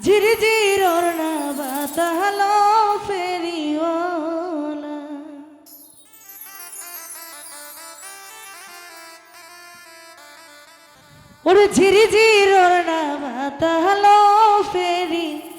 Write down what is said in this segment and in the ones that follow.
ঝিরিঝির না বাতালো ফেরিওলা ওরে ঝিরিঝির না বাতালো ফেরিওলা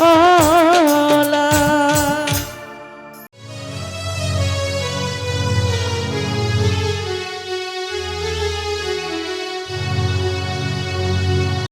Oh.